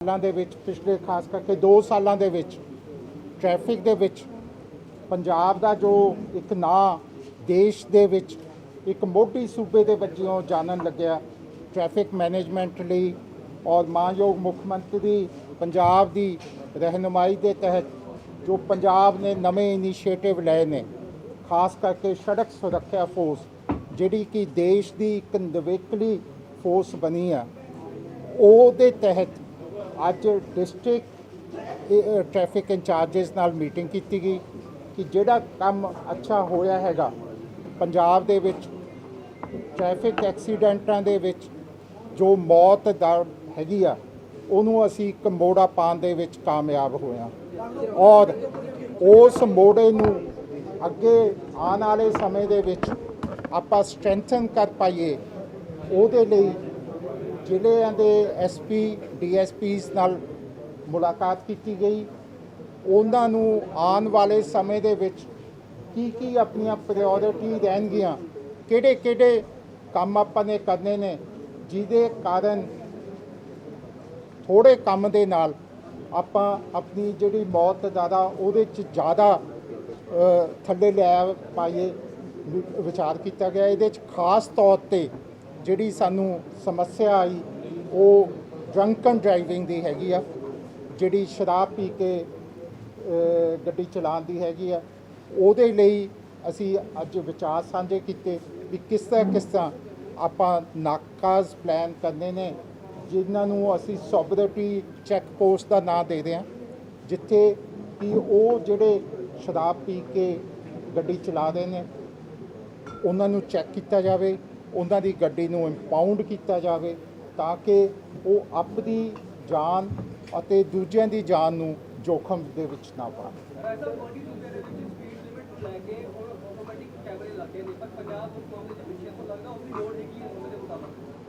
ਸਾਲਾਂ ਦੇ ਵਿੱਚ, ਪਿਛਲੇ ਖਾਸ ਕਰਕੇ 2 ਸਾਲਾਂ ਦੇ ਵਿੱਚ ਟ੍ਰੈਫਿਕ ਦੇ ਵਿੱਚ, ਪੰਜਾਬ ਦਾ ਜੋ ਇੱਕ ਨਾਂ ਦੇਸ਼ ਦੇ ਵਿੱਚ ਇੱਕ ਮੋਢੀ ਸੂਬੇ ਦੇ ਵਜੋਂ ਜਾਣਨ ਲੱਗਿਆ ਟ੍ਰੈਫਿਕ ਮੈਨੇਜਮੈਂਟ ਲਈ ਔਰ ਮਾਨਯੋਗ ਮੁੱਖ ਮੰਤਰੀ ਪੰਜਾਬ ਦੀ ਰਹਿਨੁਮਾਈ ਦੇ ਤਹਿਤ ਜੋ ਪੰਜਾਬ ਨੇ ਨਵੇਂ ਇਨੀਸ਼ੀਏਟਿਵ ਲਏ ਨੇ, ਖਾਸ ਕਰਕੇ ਸੜਕ ਸੁਰੱਖਿਆ ਫੋਰਸ ਜਿਹੜੀ ਕਿ ਦੇਸ਼ ਦੀ ਇੱਕ ਨਵੇਕਲੀ ਫੋਰਸ ਬਣੀ ਆ, ਉਹਦੇ ਤਹਿਤ ਅੱਜ ਡਿਸਟ੍ਰਿਕਟ ਟ੍ਰੈਫਿਕ ਇੰਚਾਰਜਸ ਨਾਲ ਮੀਟਿੰਗ ਕੀਤੀ ਗਈ ਕਿ ਜਿਹੜਾ ਕੰਮ ਅੱਛਾ ਹੋਇਆ ਹੈਗਾ, ਪੰਜਾਬ ਦੇ ਵਿੱਚ ਟ੍ਰੈਫਿਕ ਐਕਸੀਡੈਂਟਾਂ ਦੇ ਵਿੱਚ, ਜੋ ਮੌਤ ਦਰ ਹੈਗੀ ਆ, ਉਹਨੂੰ ਅਸੀਂ ਇੱਕ ਮੋੜਾ ਪਾਉਣ ਦੇ ਵਿੱਚ ਕਾਮਯਾਬ ਹੋਇਆ। ਔਰ ਉਸ ਮੋੜੇ ਨੂੰ ਅੱਗੇ ਆਉਣ ਵਾਲੇ ਸਮੇਂ ਦੇ ਵਿੱਚ ਆਪਾਂ ਸਟਰੈਂਥਨ ਕਰ ਪਾਈਏ, ਉਹਦੇ ਲਈ ਜ਼ਿਲ੍ਹਿਆਂ ਦੇ ਐਸਪੀ ਡੀਐਸਪੀਸ ਨਾਲ ਮੁਲਾਕਾਤ ਕੀਤੀ ਗਈ। ਉਹਨਾਂ ਨੂੰ ਆਉਣ ਵਾਲੇ ਸਮੇਂ ਦੇ ਵਿੱਚ ਕੀ ਕੀ ਆਪਣੀਆਂ ਪ੍ਰਾਇੋਰਟੀ ਰਹਿਣਗੀਆਂ ਕਿਹੜੇ ਕਿਹੜੇ ਕੰਮ ਆਪਾਂ ਨੇ ਕਰਨੇ ਨੇ, ਜਿਹਦੇ ਕਾਰਨ ਥੋੜੇ ਕੰਮ ਦੇ ਨਾਲ ਆਪਾਂ ਆਪਣੀ ਜਿਹੜੀ ਮੌਤ ਜ਼ਿਆਦਾ ਉਹਦੇ ਚ ਜ਼ਿਆਦਾ ਥੱਲੇ ਲੈ ਪਾਈਏ ਵਿਚਾਰ ਕੀਤਾ ਗਿਆ। ਇਹਦੇ ਚ ਖਾਸ ਤੌਰ ਤੇ ਜਿਹੜੀ ਸਾਨੂੰ ਸਮੱਸਿਆ ਆਈ, ਉਹ ਡਰੰਕਨ ਡਰਾਈਵਿੰਗ ਦੀ ਹੈਗੀ ਆ, ਜਿਹੜੀ ਸ਼ਰਾਬ ਪੀ ਕੇ ਗੱਡੀ ਚਲਾਉਣ ਦੀ ਹੈਗੀ ਆ, ਉਹਦੇ ਲਈ ਅਸੀਂ ਅੱਜ ਵਿਚਾਰ ਸਾਂਝੇ ਕੀਤੇ ਵੀ ਕਿਸ ਤਰ੍ਹਾਂ ਕਿਸ ਤਰ੍ਹਾਂ ਆਪਾਂ ਨਾਕਾਜ਼ ਪਲਾਨ ਕਰਨੇ ਨੇ, ਜਿਨ੍ਹਾਂ ਨੂੰ ਅਸੀਂ ਸੋਬਰਿਟੀ ਚੈੱਕ ਪੋਸਟ ਦਾ ਨਾਂ ਦੇ ਰਹੇ ਹਾਂ, ਜਿੱਥੇ ਕਿ ਉਹ ਜਿਹੜੇ ਸ਼ਰਾਬ ਪੀ ਕੇ ਗੱਡੀ ਚਲਾ ਰਹੇ ਨੇ, ਉਹਨਾਂ ਨੂੰ ਚੈੱਕ ਕੀਤਾ ਜਾਵੇ ਉਹਨਾਂ ਦੀ ਗੱਡੀ ਨੂੰ ਇੰਪਾਊਂਡ ਕੀਤਾ ਜਾਵੇ ਤਾਂ ਕਿ ਉਹ ਆਪਣੀ ਜਾਨ ਅਤੇ ਦੂਜਿਆਂ ਦੀ ਜਾਨ ਨੂੰ ਜੋਖਮ ਦੇ ਵਿੱਚ ਨਾ ਪਾਉਣ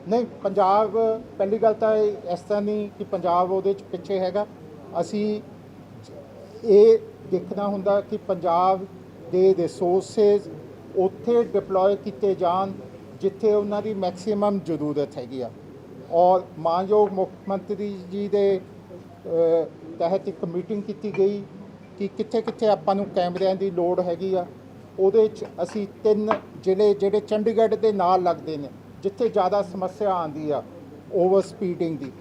ਨਹੀਂ, ਪੰਜਾਬ, ਪਹਿਲੀ ਗੱਲ ਤਾਂ ਇਸ ਤਰ੍ਹਾਂ ਨਹੀਂ ਕਿ ਪੰਜਾਬ ਉਹਦੇ ਚ ਪਿੱਛੇ ਹੈਗਾ। ਅਸੀਂ ਇਹ ਦੇਖਣਾ ਹੁੰਦਾ ਕਿ ਪੰਜਾਬ ਦੇ ਰਿਸੋਰਸਸ ਉੱਥੇ ਡਿਪਲੋਏ ਕੀਤੇ ਜਾਣ ਜਿੱਥੇ ਉਹਨਾਂ ਦੀ ਮੈਕਸਿਮਮ ਜ਼ਰੂਰਤ ਹੈਗੀ ਆ। ਔਰ ਮਾਨਯੋਗ ਮੁੱਖ ਮੰਤਰੀ ਜੀ ਦੇ ਤਹਿਤ ਇੱਕ ਮੀਟਿੰਗ ਕੀਤੀ ਗਈ ਕਿ ਕਿੱਥੇ ਕਿੱਥੇ ਆਪਾਂ ਨੂੰ ਕੈਮਰਿਆਂ ਦੀ ਲੋੜ ਹੈਗੀ ਆ। ਉਹਦੇ ਚ ਅਸੀਂ ਤਿੰਨ ਜ਼ਿਲ੍ਹੇ ਜਿਹੜੇ ਚੰਡੀਗੜ੍ਹ ਦੇ ਨਾਲ ਲੱਗਦੇ ਨੇ, ਜਿੱਥੇ ਜ਼ਿਆਦਾ ਸਮੱਸਿਆ ਆਉਂਦੀ ਆ ਓਵਰ ਸਪੀਡਿੰਗ ਦੀ,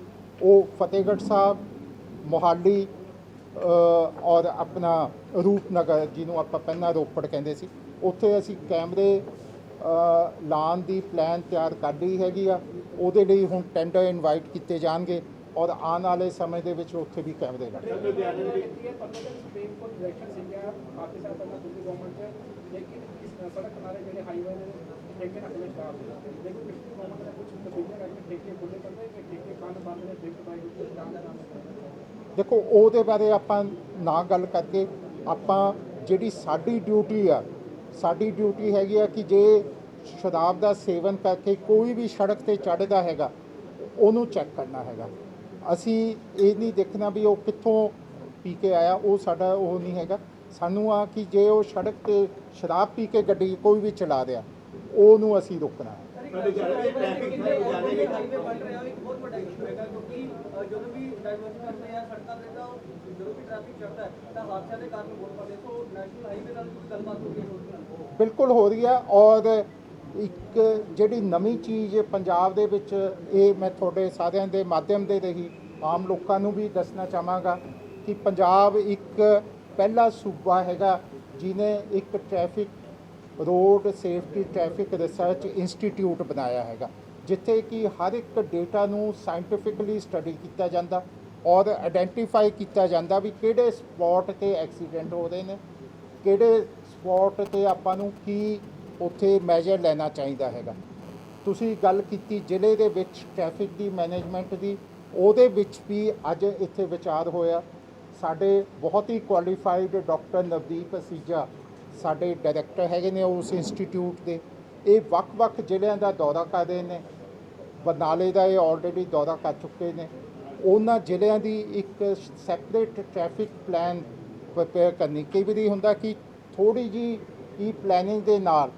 ਉਹ ਫਤਿਹਗੜ੍ਹ ਸਾਹਿਬ, ਮੋਹਾਲੀ ਔਰ ਆਪਣਾ ਰੂਪਨਗਰ, ਜਿਹਨੂੰ ਆਪਾਂ ਪਹਿਲਾਂ ਰੋਪੜ ਕਹਿੰਦੇ ਸੀ। ਉੱਥੇ ਅਸੀਂ ਕੈਮਰੇ ਲਾਉਣ ਦੀ ਪਲਾਨ ਤਿਆਰ ਕਰ ਲਈ ਹੈਗੀ ਆ। ਉਹਦੇ ਲਈ ਹੁਣ ਟੈਂਡਰ ਇਨਵਾਈਟ ਕੀਤੇ ਜਾਣਗੇ ਔਰ ਆਉਣ ਵਾਲੇ ਸਮੇਂ ਦੇ ਵਿੱਚ ਉੱਥੇ ਵੀ ਕੈਮਰੇ ਲੱਗਣਗੇ। ਸੁਪਰੀਮ ਕੋਰਟ ਡਾਇਰੈਕਸ਼ਨ ਸੀਗਾ ਕਾਫੀ ਸਾਲ ਪਹਿਲਾਂ ਦਿੱਲੀ ਗਵਰਨਮੈਂਟ ਚ। ਲੇਕਿਨ ਇਸ ਸੜਕ ਕਿਨਾਰੇ ਜਿਹੜੇ ਹਾਈਵੇ ਨੇ ਠੇਕੇ ਰੱਖਣੇ ਸਟਾਰਟ ਹੋ ਗਏ ਲੇਕਿਨ ਪਿਛਲੀ ਗਵਰਨਮੈਂਟ ਨੇ ਕੁਝ ਤਬਦੀਲੀਆਂ ਕਰਕੇ ਠੇਕੇ ਖੁੱਲੇ ਕਰਦੇ ਕਿ ਠੇਕੇ ਬੰਦ ਬੰਦ ਨੇ ਡਿਫਟ ਬਾਈ ਡਿਫਟ ਨਾਮ ਦਾ ਨਾਮ ਦੇਖੋ ਉਹਦੇ ਬਾਰੇ ਆਪਾਂ ਨਾ ਗੱਲ ਕਰਕੇ ਆਪਾਂ ਜਿਹੜੀ ਸਾਡੀ ਡਿਊਟੀ ਆ ਸਾਡੀ ਡਿਊਟੀ ਹੈਗੀ ਆ ਕਿ ਜੇ ਸ਼ਰਾਬ ਦਾ ਸੇਵਨ ਕਰਕੇ ਕੋਈ ਵੀ ਸੜਕ ਤੇ ਚੜ੍ਹਦਾ ਹੈਗਾ, ਉਹਨੂੰ ਚੈੱਕ ਕਰਨਾ ਹੈਗਾ। ਅਸੀਂ ਇਹ ਨਹੀਂ ਦੇਖਣਾ ਵੀ ਉਹ ਕਿੱਥੋਂ ਪੀ ਕੇ ਆਇਆ, ਉਹ ਸਾਡਾ ਉਹ ਨਹੀਂ ਹੈਗਾ। ਸਾਨੂੰ ਆ ਕਿ ਜੇ ਉਹ ਸੜਕ ਤੇ ਸ਼ਰਾਬ ਪੀ ਕੇ ਗੱਡੀ ਕੋਈ ਵੀ ਚਲਾ ਰਿਹਾ, ਉਹਨੂੰ ਅਸੀਂ ਰੋਕਣਾ। ਹੈ ਹਾਈਵੇ ਬਣ ਰਿਹਾ ਇੱਕ ਬਹੁਤ ਵੱਡਾ ਇਸ਼ੂ ਹੈਗਾ ਕਿਉਂਕਿ ਜਦੋਂ ਵੀ ਡਾਇਵਰਸ ਕਰਦੇ ਆ, ਸੜਕਾਂ ਤੇ ਤਾਂ ਜਦੋਂ ਵੀ ਟ੍ਰੈਫਿਕ ਚੜਦਾ ਤਾਂ ਹਾਦਸਿਆਂ ਦੇ ਕਾਰਨ ਬਹੁਤ ਵੱਡੇ ਸੋ ਨੈਸ਼ਨਲ ਹਾਈਵੇ ਨਾਲ ਕੋਈ ਗੱਲਬਾਤ ਹੋ ਗਈ ਹੈ ਬਿਲਕੁਲ ਹੋ ਰਹੀ ਹੈ ਔਰ ਇੱਕ ਜਿਹੜੀ ਨਵੀਂ ਚੀਜ਼ ਪੰਜਾਬ ਦੇ ਵਿੱਚ ਇਹ ਮੈਂ ਤੁਹਾਡੇ ਸਾਰਿਆਂ ਦੇ ਮਾਧਿਅਮ ਦੇ ਰਹੀ, ਆਮ ਲੋਕਾਂ ਨੂੰ ਵੀ ਦੱਸਣਾ ਚਾਹਾਂਗਾ ਕਿ ਪੰਜਾਬ ਇੱਕ ਪਹਿਲਾ ਸੂਬਾ ਹੈਗਾ ਜਿਨੇ ਇੱਕ traffic road safety traffic research institute ਬਣਾਇਆ ਹੈਗਾ। ਜਿੱਥੇ ਕਿ ਹਰ ਇੱਕ ਡੇਟਾ ਨੂੰ ਸਾਇੰਟੀਫਿਕਲੀ ਸਟੱਡੀ ਕੀਤਾ ਜਾਂਦਾ ਔਰ ਆਇਡੈਂਟੀਫਾਈ ਕੀਤਾ ਜਾਂਦਾ ਵੀ ਕਿਹੜੇ ਸਪੌਟ ਤੇ ਐਕਸੀਡੈਂਟ ਹੋ ਰਹੇ ਨੇ, ਕਿਹੜੇ ਸਪੌਟ ਤੇ ਆਪਾਂ ਨੂੰ ਕੀ ਉੱਥੇ ਮੈਜਰ ਲੈਣਾ ਚਾਹੀਦਾ ਹੈਗਾ। ਤੁਸੀਂ ਗੱਲ ਕੀਤੀ ਜ਼ਿਲ੍ਹੇ ਦੇ ਵਿੱਚ ਟ੍ਰੈਫਿਕ ਦੀ ਮੈਨੇਜਮੈਂਟ ਦੀ, ਉਹਦੇ ਵਿੱਚ ਵੀ ਅੱਜ ਇੱਥੇ ਵਿਚਾਰ ਹੋਇਆ। ਸਾਡੇ ਬਹੁਤ ਹੀ ਕੁਆਲੀਫਾਈਡ ਡਾਕਟਰ ਨਵਦੀਪ ਅਸੀਜਾ ਸਾਡੇ ਡਾਇਰੈਕਟਰ ਹੈਗੇ ਨੇ ਉਸ ਇੰਸਟੀਚਿਊਟ ਦੇ। ਇਹ ਵੱਖ-ਵੱਖ ਜ਼ਿਲ੍ਹਿਆਂ ਦਾ ਦੌਰਾ ਕਰ ਰਹੇ ਨੇ। ਬਰਨਾਲੇ ਦਾ ਇਹ ਆਲਰੇਡੀ ਦੌਰਾ ਕਰ ਚੁੱਕੇ ਨੇ। ਉਹਨਾਂ ਜ਼ਿਲ੍ਹਿਆਂ ਦੀ ਇੱਕ ਸੈਪਰੇਟ ਟ੍ਰੈਫਿਕ ਪਲਾਨ ਪ੍ਰਪੇਅਰ ਕਰਨੀ। ਕਈ ਵਾਰੀ ਹੁੰਦਾ ਕਿ ਥੋੜੀ ਜੀ ਇਹ ਪਲੈਨਿੰਗ ਦੇ ਨਾਲ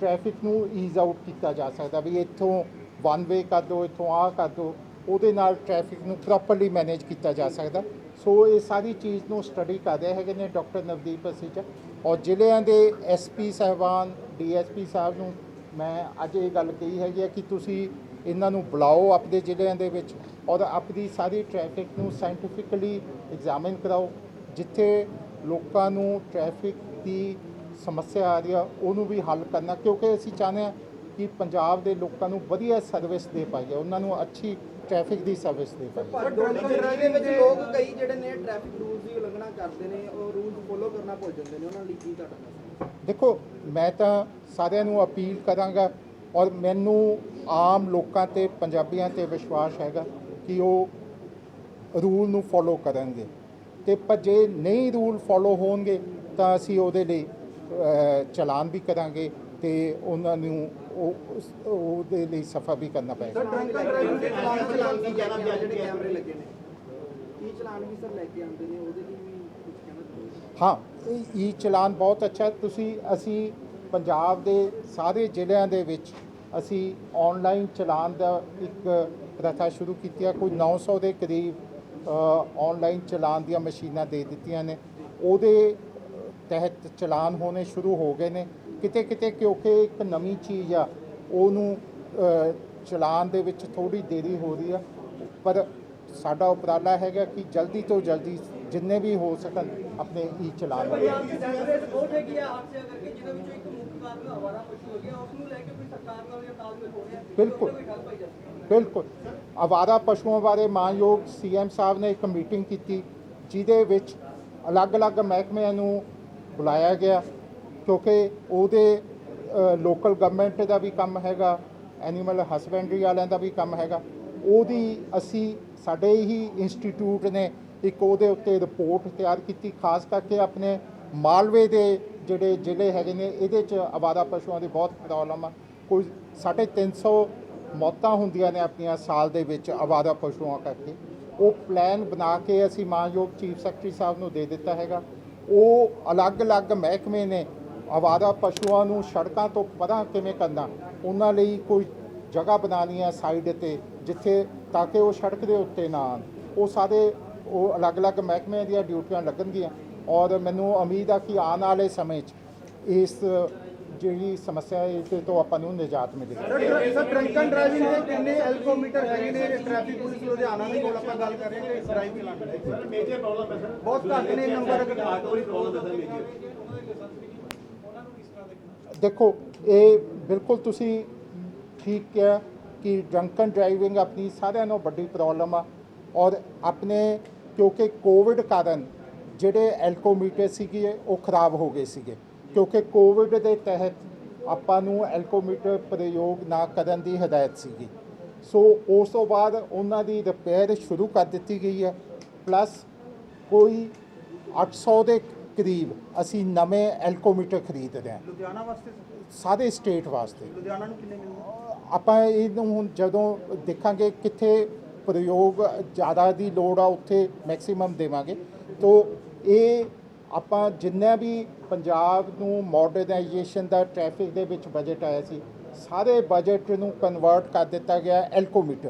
ਟ੍ਰੈਫਿਕ ਨੂੰ ਈਜ਼ ਆਊਟ ਕੀਤਾ ਜਾ ਸਕਦਾ ਵੀ ਇੱਥੋਂ ਵਨ ਵੇ ਕਰ ਦਿਓ, ਇੱਥੋਂ ਆਹ ਕਰ ਦਿਓ, ਉਹਦੇ ਨਾਲ ਟ੍ਰੈਫਿਕ ਨੂੰ ਪ੍ਰੋਪਰਲੀ ਮੈਨੇਜ ਕੀਤਾ ਜਾ ਸਕਦਾ। ਸੋ ਇਹ ਸਾਰੀ ਚੀਜ਼ ਨੂੰ ਸਟੱਡੀ ਕਰ ਰਹੇ ਹੈਗੇ ਨੇ ਡਾਕਟਰ ਨਵਦੀਪ ਅਸੀਜਾ ਔਰ ਜ਼ਿਲ੍ਹਿਆਂ ਦੇ ਐਸਪੀ ਸਾਹਿਬਾਨ ਡੀਐਸਪੀ ਸਾਹਿਬ ਨੂੰ ਮੈਂ ਅੱਜ ਇਹ ਗੱਲ ਕਹੀ ਹੈਗੀ ਹੈ ਕਿ ਤੁਸੀਂ ਇਹਨਾਂ ਨੂੰ ਬੁਲਾਓ ਆਪਣੇ ਜ਼ਿਲ੍ਹਿਆਂ ਦੇ ਵਿੱਚ ਔਰ ਆਪਣੀ ਸਾਰੀ ਟ੍ਰੈਫਿਕ ਨੂੰ ਸਾਇੰਟੀਫਿਕਲੀ ਐਗਜ਼ਾਮਿਨ ਕਰਾਓ ਜਿੱਥੇ ਲੋਕਾਂ ਨੂੰ ਟ੍ਰੈਫਿਕ ਦੀ ਸਮੱਸਿਆ ਆ ਰਹੀ ਆ ਉਹਨੂੰ ਵੀ ਹੱਲ ਕਰਨਾ ਕਿਉਂਕਿ ਅਸੀਂ ਚਾਹੁੰਦੇ ਹਾਂ ਕਿ ਪੰਜਾਬ ਦੇ ਲੋਕਾਂ ਨੂੰ ਵਧੀਆ ਸਰਵਿਸ ਦੇ ਪਾਈਏ ਉਹਨਾਂ ਨੂੰ ਅੱਛੀ ਟ੍ਰੈਫਿਕ ਦੀ ਸਰਵਿਸ ਦੇ ਪਾਈਏ ਦੇ ਵਿੱਚ ਲੋਕ ਕਈ ਜਿਹੜੇ ਨੇ ਟ੍ਰੈਫਿਕ ਰੂਲਸ ਦੀ ਉਲੰਘਣਾ ਕਰਦੇ ਨੇ ਉਹ ਰੂਲਸ ਫੋਲੋ ਕਰਨਾ ਭੁੱਲ ਜਾਂਦੇ ਨੇ ਉਹਨਾਂ ਲਈ ਕੀ ਤੁਹਾਡਾ? ਦੇਖੋ ਮੈਂ ਤਾਂ ਸਾਰਿਆਂ ਨੂੰ ਅਪੀਲ ਕਰਾਂਗਾ ਔਰ ਮੈਨੂੰ ਆਮ ਲੋਕਾਂ ਤੇ ਪੰਜਾਬੀਆਂ ਤੇ ਵਿਸ਼ਵਾਸ ਹੈਗਾ ਕਿ ਉਹ ਰੂਲ ਨੂੰ ਫੋਲੋ ਕਰਨਗੇ। ਤੇ ਪਰ ਜੇ ਨਹੀਂ ਰੂਲ ਫੋਲੋ ਹੋਣਗੇ ਤਾਂ ਅਸੀਂ ਉਹਦੇ ਲਈ ਚਲਾਨ ਵੀ ਕਰਾਂਗੇ ਤੇ ਉਹਨਾਂ ਨੂੰ ਉਹਦੇ ਲਈ ਸਫਾ ਵੀ ਕਰਨਾ ਪਏਗਾ। ਸਰ ਡਰੰਕ ਡਰਾਈਵਿੰਗ ਦੇ ਚਲਾਨ ਕੀ ਕਹਿਣਾ ਜਿਹੜੇ ਕੈਮਰੇ ਲੱਗੇ ਨੇ। ਕੀ ਚਲਾਨ ਵੀ ਸਰ ਲੈ ਕੇ ਆਉਂਦੇ ਨੇ? ਉਹਦੇ ਲਈ ਵੀ ਕੁਝ ਕਹਿਣਾ ਚਾਹੁੰਦੇ ਹਾਂ ਇਹ ਚਲਾਨ ਬਹੁਤ ਅੱਛਾ। ਤੁਸੀਂ ਅਸੀਂ ਪੰਜਾਬ ਦੇ ਸਾਰੇ ਜ਼ਿਲ੍ਹਿਆਂ ਦੇ ਵਿੱਚ ਅਸੀਂ ਆਨਲਾਈਨ ਚਲਾਨ ਦਾ ਇੱਕ ਪ੍ਰਥਾ ਸ਼ੁਰੂ ਕੀਤੀ ਹੈ ਕੋਈ 900 ਦੇ ਕਰੀਬ ਆਨਲਾਈਨ ਚਲਾਨ ਦੀਆਂ ਮਸ਼ੀਨਾਂ ਦੇ ਦਿੱਤੀਆਂ ਨੇ। ਉਹਦੇ ਤਹਿਤ ਚਲਾਨ ਹੋਣੇ ਸ਼ੁਰੂ ਹੋ ਗਏ ਨੇ। ਕਿਤੇ ਕਿਤੇ ਕਿਉਂਕਿ ਇੱਕ ਨਵੀਂ ਚੀਜ਼ ਆ ਉਹਨੂੰ ਅ, ਚਲਾਨ ਦੇ ਵਿੱਚ ਥੋੜੀ ਦੇਰੀ ਹੋ ਰਹੀ ਆ। ਪਰ ਸਾਡਾ ਉਪਰਾਲਾ ਹੈਗਾ ਕਿ ਜਲਦੀ ਤੋਂ ਜਲਦੀ ਜਿੰਨੇ ਵੀ ਹੋ ਸਕਣ ਆਪਣੇ ਪੰਜਾਬ ਦੀ ਹੈਗੀ ਆ ਹਾਦਸਿਆਂ ਕਰਕੇ ਜਿਹਦੇ ਵਿੱਚੋਂ ਇੱਕ ਮੁੱਖ ਕਾਰਨ ਹਵਾਰਾ ਪਸ਼ੂ ਹੋ ਗਿਆ ਉਸ ਨੂੰ ਲੈ ਕੇ ਕੋਈ ਸਰਕਾਰ ਨਾਲ ਜਾਂ ਤਾਲਮੇਲ ਹੋ ਰਿਹਾ ਬਿਲਕੁਲ। ਹੈ। ਬਿਲਕੁਲ। ਆਵਾਰਾ ਪਸ਼ੂਆਂ ਬਾਰੇ ਮਾਨਯੋਗ ਸੀਐਮ ਸਾਹਿਬ ਨੇ ਇੱਕ ਮੀਟਿੰਗ ਕੀਤੀ ਜਿਹਦੇ ਵਿੱਚ ਅਲੱਗ-ਅਲੱਗ ਮਹਿਕਮਿਆਂ ਨੂੰ ਬੁਲਾਇਆ ਗਿਆ ਕਿਉਂਕਿ ਉਹਦੇ ਲੋਕਲ ਗਵਰਨਮੈਂਟ ਦਾ ਵੀ ਕੰਮ ਹੈਗਾ ਐਨੀਮਲ ਹਸਬੈਂਡਰੀ ਵਾਲਿਆਂ ਦਾ ਵੀ ਕੰਮ ਹੈਗਾ। ਉਹਦੀ ਅਸੀਂ ਸਾਡੇ ਹੀ ਇੰਸਟੀਚਿਊਟ ਨੇ ਇੱਕ ਉਹਦੇ ਉੱਤੇ ਰਿਪੋਰਟ ਤਿਆਰ ਕੀਤੀ, ਖਾਸ ਕਰਕੇ ਆਪਣੇ ਮਾਲਵੇ ਦੇ ਜਿਹੜੇ ਜ਼ਿਲ੍ਹੇ ਹੈਗੇ ਨੇ, ਇਹਦੇ 'ਚ ਆਵਾਰਾ ਪਸ਼ੂਆਂ ਦੀ ਬਹੁਤ ਪ੍ਰੋਬਲਮ ਆ। ਕੋਈ ਸਾਢੇ ਤਿੰਨ ਸੌ ਮੌਤਾਂ ਹੁੰਦੀਆਂ ਨੇ ਆਪਣੀਆਂ ਸਾਲ ਦੇ ਵਿੱਚ ਆਵਾਰਾ ਪਸ਼ੂਆਂ ਕਰਕੇ। ਉਹ ਪਲਾਨ ਬਣਾ ਕੇ ਅਸੀਂ ਮਾਨਯੋਗ ਚੀਫ ਸੈਕਟਰੀ ਸਾਹਿਬ ਨੂੰ ਦੇ ਦਿੱਤਾ ਹੈਗਾ। ਉਹ ਅਲੱਗ-ਅਲੱਗ ਮਹਿਕਮੇ ਨੇ ਆਵਾਰਾ ਪਸ਼ੂਆਂ ਨੂੰ ਸੜਕਾਂ ਤੋਂ ਪਰਾਂ ਕਿਵੇਂ ਕਰਨਾ, ਉਹਨਾਂ ਲਈ ਕੋਈ ਜਗ੍ਹਾ ਬਣਾਉਣੀ ਹੈ ਸਾਈਡ ਤੇ, ਜਿੱਥੇ ਤਾਂ ਕਿ ਉਹ ਸੜਕ ਦੇ ਉੱਤੇ ਨਾ ਆਉਣ। ਉਹ ਸਾਰੇ ਉਹ ਅਲੱਗ-ਅਲੱਗ ਮਹਿਕਮਿਆਂ ਦੀਆਂ ਡਿਊਟੀਆਂ ਲੱਗਣਗੀਆਂ ਔਰ ਮੈਨੂੰ ਉਮੀਦ ਆ ਕਿ ਆਉਣ ਵਾਲੇ ਸਮੇਂ 'ਚ ਇਸ ਜਿਹੜੀ ਸਮੱਸਿਆ ਹੈ ਇਸ ਤੋਂ ਆਪਾਂ ਨੂੰ ਨਿਜਾਤ ਮਿਲੇਗੀ। ਸਰ ਡਰੰਕਨ ਡਰਾਈਵਿੰਗ ਦੇ ਕਿੰਨੇ ਐਲਕੋਮੀਟਰ ਹੈਗੇ ਨੇ ਟ੍ਰੈਫਿਕ ਪੁਲਿਸ ਲੁਧਿਆਣਾ ਦੇ ਕੋਲ ਆਪਾਂ ਗੱਲ ਕਰ ਰਹੇ ਹਾਂ ਡਰਾਈਵਿੰਗ ਦੀ ਸਰ ਮੇਜਰ ਪ੍ਰੋਬਲਮ ਹੈ ਸਰ ਬਹੁਤ ਘੱਟ ਨੇ ਨੰਬਰ ਆਟੋ ਦੀ ਪ੍ਰੋਬਲਮ ਹੈ ਸਰ ਦੇਖੋ ਇਹ ਬਿਲਕੁਲ ਤੁਸੀਂ ਠੀਕ ਕਿਹਾ। ਕਿ ਡਰੰਕਨ ਡਰਾਈਵਿੰਗ ਆਪਣੀ ਸਾਰਿਆਂ ਨਾਲੋਂ ਵੱਡੀ ਪ੍ਰੋਬਲਮ ਆ ਔਰ ਆਪਣੇ ਕਿਉਂਕਿ ਕੋਵਿਡ ਕਾਰਨ ਜਿਹੜੇ ਐਲਕੋਮੀਟਰ ਸੀਗੇ ਉਹ ਖਰਾਬ ਹੋ ਗਏ ਸੀਗੇ। ਕਿਉਂਕਿ ਕੋਵਿਡ ਦੇ ਤਹਿਤ ਆਪਾਂ ਨੂੰ ਐਲਕੋਮੀਟਰ ਪ੍ਰਯੋਗ ਨਾ ਕਰਨ ਦੀ ਹਦਾਇਤ ਸੀਗੀ। ਸੋ ਉਸ ਤੋਂ ਬਾਅਦ ਉਹਨਾਂ ਦੀ ਰਿਪੇਅਰ ਸ਼ੁਰੂ ਕਰ ਦਿੱਤੀ ਗਈ ਹੈ। ਪਲੱਸ ਕੋਈ 800 ਦੇ ਕਰੀਬ ਅਸੀਂ ਨਵੇਂ ਐਲਕੋਮੀਟਰ ਖਰੀਦ ਰਹੇ ਹਾਂ। ਲੁਧਿਆਣਾ ਵਾਸਤੇ ਸਾਰੇ? ਸਟੇਟ ਵਾਸਤੇ। ਲੁਧਿਆਣਾ ਨੂੰ ਕਿੰਨੇ ਮਿਲਣਗੇ? ਆਪਾਂ ਇਹਨੂੰ ਹੁਣ ਜਦੋਂ ਦੇਖਾਂਗੇ ਕਿੱਥੇ ਪ੍ਰਯੋਗ ਜ਼ਿਆਦਾ ਦੀ ਲੋੜ ਆ, ਉੱਥੇ ਮੈਕਸਿਮਮ ਦੇਵਾਂਗੇ। ਤੋ ਇਹ ਆਪਾਂ ਜਿੰਨਾ ਵੀ ਪੰਜਾਬ ਨੂੰ ਮਾਡਰਨਾਈਜੇਸ਼ਨ ਦਾ ਟ੍ਰੈਫਿਕ ਦੇ ਵਿੱਚ ਬਜਟ ਆਇਆ ਸੀ, ਸਾਰੇ ਬਜਟ ਨੂੰ ਕਨਵਰਟ ਕਰ ਦਿੱਤਾ ਗਿਆ ਐਲਕੋਮੀਟਰ।